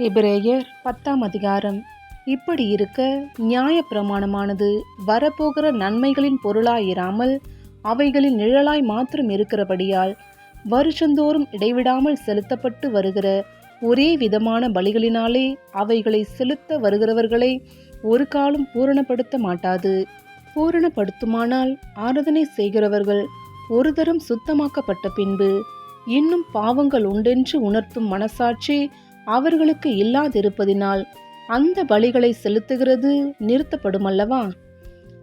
எபிரேயர் பத்தாம் அதிகாரம். இப்படி இருக்க நியாய பிரமாணமானது வரப்போகிற நன்மைகளின் பொருளாயிராமல் அவைகளின் நிழலாய் மாத்திரம் இருக்கிறபடியால் வருஷந்தோறும் இடைவிடாமல் செலுத்தப்பட்டு வருகிற ஒரே விதமான பலிகளினாலே அவைகளை செலுத்த வருகிறவர்களை ஒரு காலம் பூரணப்படுத்த மாட்டாது. பூரணப்படுத்துமானால் ஆராதனை செய்கிறவர்கள் ஒரு தரம் சுத்தமாக்கப்பட்ட பின்பு இன்னும் பாவங்கள் உண்டென்று உணர்த்தும் மனசாட்சி அவர்களுக்கு இல்லாதிருப்பதினால் அந்த பலிகளை செலுத்துகிறது நிறுத்தப்படும் அல்லவா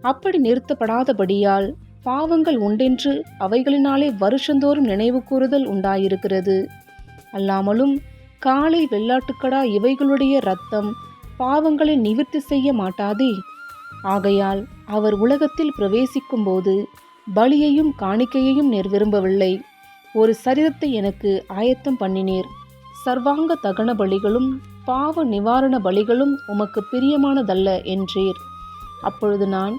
அப்படி நிறுத்தப்படாதபடியால் பாவங்கள் உண்டென்று அவைகளினாலே வருஷந்தோறும் நினைவு கூறுதல் உண்டாயிருக்கிறது. அல்லாமலும் காலை வெள்ளாட்டுக்கடா இவைகளுடைய இரத்தம் பாவங்களை நிவிர்த்தி செய்ய மாட்டாதே. ஆகையால் அவர் உலகத்தில் பிரவேசிக்கும்போது பலியையும் காணிக்கையையும் நேர் விரும்பவில்லை. ஒரு சரீரத்தை எனக்கு ஆயத்தம் பண்ணினீர். சர்வாங்க தகன பலிகளும் பாவ நிவாரண பலிகளும் உமக்கு பிரியமானதல்ல என்றீர். அப்பொழுது நான்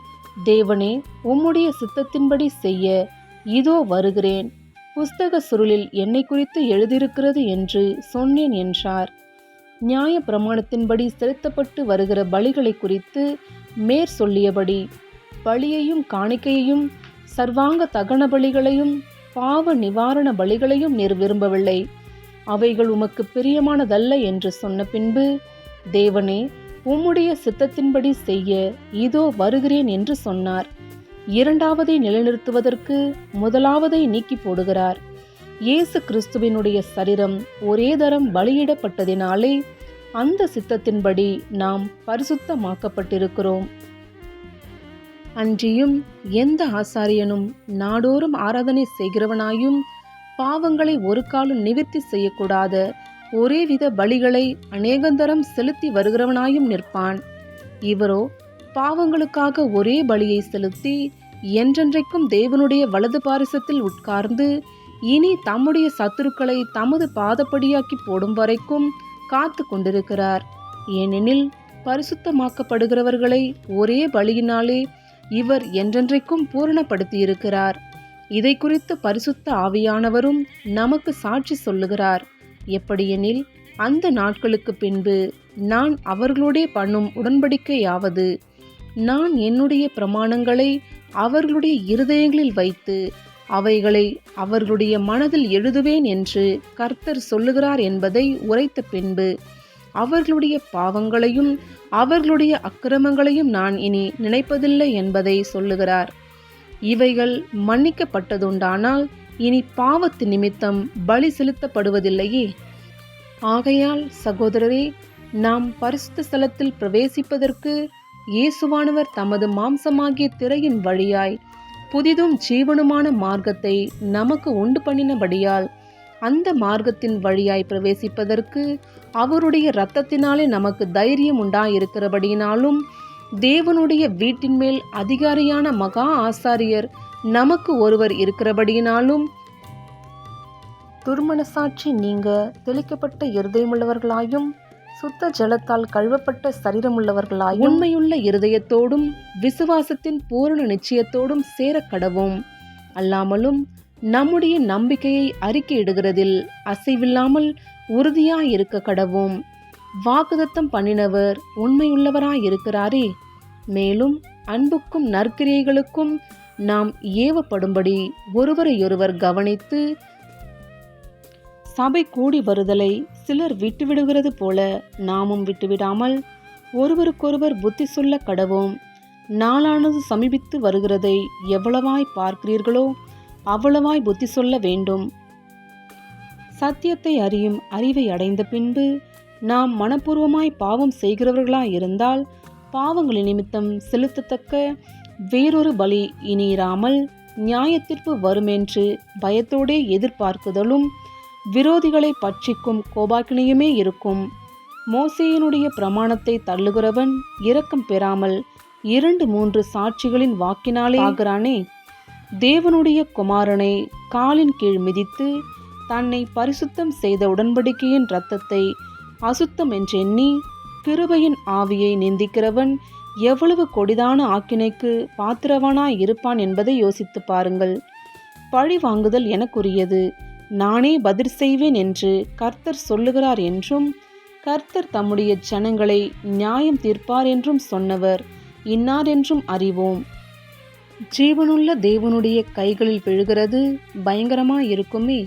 தேவனே உம்முடைய சித்தத்தின்படி செய்ய இதோ வருகிறேன். புஸ்தக சுருளில் என்னை குறித்து எழுதியிருக்கிறது என்று சொன்னேன் என்றார். நியாய பிரமாணத்தின்படி செலுத்தப்பட்டு வருகிற பலிகளை குறித்து மேற் சொல்லியபடி பலியையும் காணிக்கையையும் சர்வாங்க தகன பலிகளையும் பாவ நிவாரண பலிகளையும் நீர் விரும்பவில்லை. அவைகள் உமக்கு பிரியமானதல்ல என்று சொன்ன பின்பு தேவனே உம்முடைய சித்தத்தின்படி செய்ய இதோ வருகிறேன் என்று சொன்னார். இரண்டாவதை நிலைநிறுத்துவதற்கு முதலாவதை நீக்கி போடுகிறார். இயேசு கிறிஸ்துவினுடைய சரீரம் ஒரே தரம் பலியிடப்பட்டதினாலே அந்த சித்தத்தின்படி நாம் பரிசுத்தமாக்கப்பட்டிருக்கிறோம். அன்றியும் எந்த ஆசாரியனும் நாடோறும் ஆராதனை செய்கிறவனாயும் பாவங்களை ஒரு காலம் நிவர்த்தி செய்யக்கூடாத. ஒரே வித பலிகளை அநேகந்தரம் செலுத்தி வருகிறவனாயும் நிற்பான். இவரோ பாவங்களுக்காக ஒரே பலியை செலுத்தி என்றென்றைக்கும் தேவனுடைய வலது பாரிசத்தில் உட்கார்ந்து இனி தம்முடைய சத்துருக்களை தமது பாதப்படியாக்கி போடும் வரைக்கும் காத்து கொண்டிருக்கிறார். ஏனெனில் பரிசுத்தமாக்கப்படுகிறவர்களை ஒரே பலியினாலே இவர் என்றென்றைக்கும் பூரணப்படுத்தியிருக்கிறார். இதை குறித்து பரிசுத்த ஆவியானவரும் நமக்கு சாட்சி சொல்லுகிறார். எப்படியெனில் அந்த நாட்களுக்கு பின்பு நான் அவர்களோடே பண்ணும் உடன்படிக்கையாவது நான் என்னுடைய பிரமாணங்களை அவர்களுடைய இருதயங்களில் வைத்து அவைகளை அவர்களுடைய மனதில் எழுதுவேன் என்று கர்த்தர் சொல்லுகிறார் என்பதை உரைத்த பின்பு அவர்களுடைய பாவங்களையும் அவர்களுடைய அக்கிரமங்களையும் நான் இனி நினைப்பதில்லை என்பதை சொல்லுகிறார். இவைகள் மன்னிக்கப்பட்டதுண்டானால் இனி பாவத்து நிமித்தம் பலி செலுத்தப்படுவதில்லையே. ஆகையால் சகோதரரே நாம் பரிசுத்த ஸ்தலத்தில் பிரவேசிப்பதற்கு இயேசுவானவர் தமது மாம்சமாகிய திரையின் வழியாய் புதிதும் ஜீவனுமான மார்க்கத்தை நமக்கு உண்டு பண்ணினபடியால் அந்த மார்க்கத்தின் வழியாய் பிரவேசிப்பதற்கு அவருடைய இரத்தத்தினாலே நமக்கு தைரியம் உண்டாயிருக்கிறபடியினாலும் தேவனுடைய வீட்டின் மேல் அதிகாரியான மகா ஆசாரியர் நமக்கு ஒருவர் இருக்கிறபடியினாலும். துர்மனசாட்சி நீங்க தெளிக்கப்பட்ட இருதயமுள்ளவர்களாயும் சுத்த ஜலத்தால் கழுவப்பட்ட சரீரமுள்ளவர்களாயும். உண்மையுள்ள இருதயத்தோடும் விசுவாசத்தின் பூரண நிச்சயத்தோடும் சேர கடவும் அல்லாமலும் நம்முடைய நம்பிக்கையை அறிக்கையிடுகிறதில் அசைவில்லாமல் உறுதியாயிருக்க கடவும் வாக்குதத்தம் பண்ணினவர் உண்மையுள்ளவராயிருக்கிறாரே. மேலும் அன்புக்கும் நற்கிரியைகளுக்கும் நாம் ஏவப்படும்படி ஒருவரையொருவர் கவனித்து சபை கூடி வருதலை சிலர் விட்டுவிடுகிறது போல நாமும் விட்டுவிடாமல் ஒருவருக்கொருவர் புத்தி சொல்ல கடவோம். நாளானது சமீபித்து வருகிறதை எவ்வளவாய் பார்க்கிறீர்களோ அவ்வளவாய் புத்தி சொல்ல வேண்டும். சத்தியத்தை அறியும் அறிவை அடைந்த பின்பு நாம் மனப்பூர்வமாய் பாவம் செய்கிறவர்களாய் இருந்தால் பாவங்களின் நிமித்தம் செலுத்தத்தக்க வேறொரு பலி இனியிராமல் நியாயத்திற்பு வருமென்று பயத்தோடே எதிர்பார்க்குதலும் விரோதிகளை பட்சிக்கும் கோபாக்கினையுமே இருக்கும். மோசையினுடைய பிரமாணத்தை தள்ளுகிறவன் இரக்கம் பெறாமல் இரண்டு மூன்று சாட்சிகளின் வாக்கினாலே ஆகிறானே. தேவனுடைய குமாரனை காலின் கீழ் மிதித்து தன்னை பரிசுத்தம் செய்த உடன்படிக்கையின் இரத்தத்தை அசுத்தம் என்றெண்ணி கிருபையின் ஆவியை நிந்திக்கிறவன் எவ்வளவு கொடிதான ஆக்கினைக்கு பாத்திரவனாய் இருப்பான் என்பதை யோசித்து பாருங்கள். பழி வாங்குதல் எனக்குரியது. நானே பதில் செய்வேன் என்று கர்த்தர் சொல்லுகிறார் என்றும் கர்த்தர் தம்முடைய ஜனங்களை நியாயம் தீர்ப்பார் என்றும் சொன்னவர் இன்னார் என்றும் அறிவோம். ஜீவனுள்ள தேவனுடைய கைகளில் விழுகிறது பயங்கரமாயிருக்குமே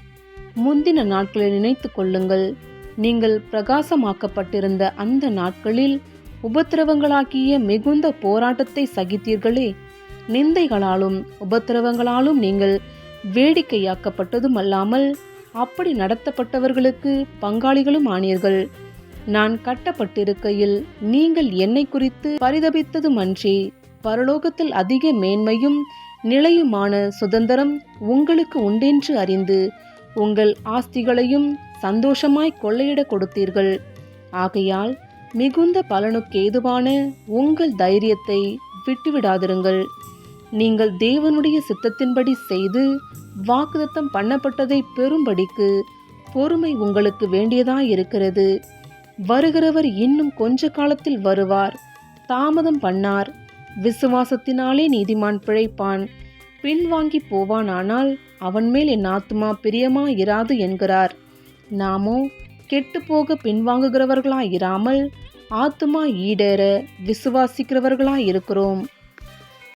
முந்தின நாட்களை நினைத்து கொள்ளுங்கள். நீங்கள் பிரகாசமாக்கப்பட்டிருந்த அந்த நாட்களில் உபத்திரவங்களாகிய மிகுந்த போராட்டத்தை சகித்தீர்களே. நிந்தைகளாலும் உபத்திரவங்களாலும் நீங்கள் வேடிக்கையாக்கப்பட்டதும் அல்லாமல் அப்படி நடத்தப்பட்டவர்களுக்கு பங்காளிகளும் ஆனீர்கள். நான் கட்டப்பட்டிருக்கையில் நீங்கள் என்னை குறித்து பரிதபித்ததும் அன்றி பரலோகத்தில் அதிக மேன்மையும் நிலையுமான சுதந்திரம் உங்களுக்கு உண்டென்று அறிந்து உங்கள் ஆஸ்திகளையும் சந்தோஷமாய் கொள்ளையிட கொடுத்தீர்கள். ஆகையால் மிகுந்த பலனுக்கு ஏதுவான உங்கள் தைரியத்தை விட்டுவிடாதிருங்கள். நீங்கள் தேவனுடைய சித்தத்தின்படி செய்து வாக்குதத்தம் பண்ணப்பட்டதை பெறும்படிக்கு பொறுமை உங்களுக்கு வேண்டியதாயிருக்கிறது. வருகிறவர் இன்னும் கொஞ்ச காலத்தில் வருவார். தாமதம் பண்ணார். விசுவாசத்தினாலே நீதிமான் பிழைப்பான். பின்வாங்கி போவானானால் அவன் மேல் என் ஆத்துமா பிரியமா இராது என்கிறார். நாமோ கெட்டுப்போக பின்வாங்குகிறவர்களாயிராமல் ஆத்துமா ஈடேற விசுவாசிக்கிறவர்களாயிருக்கிறோம்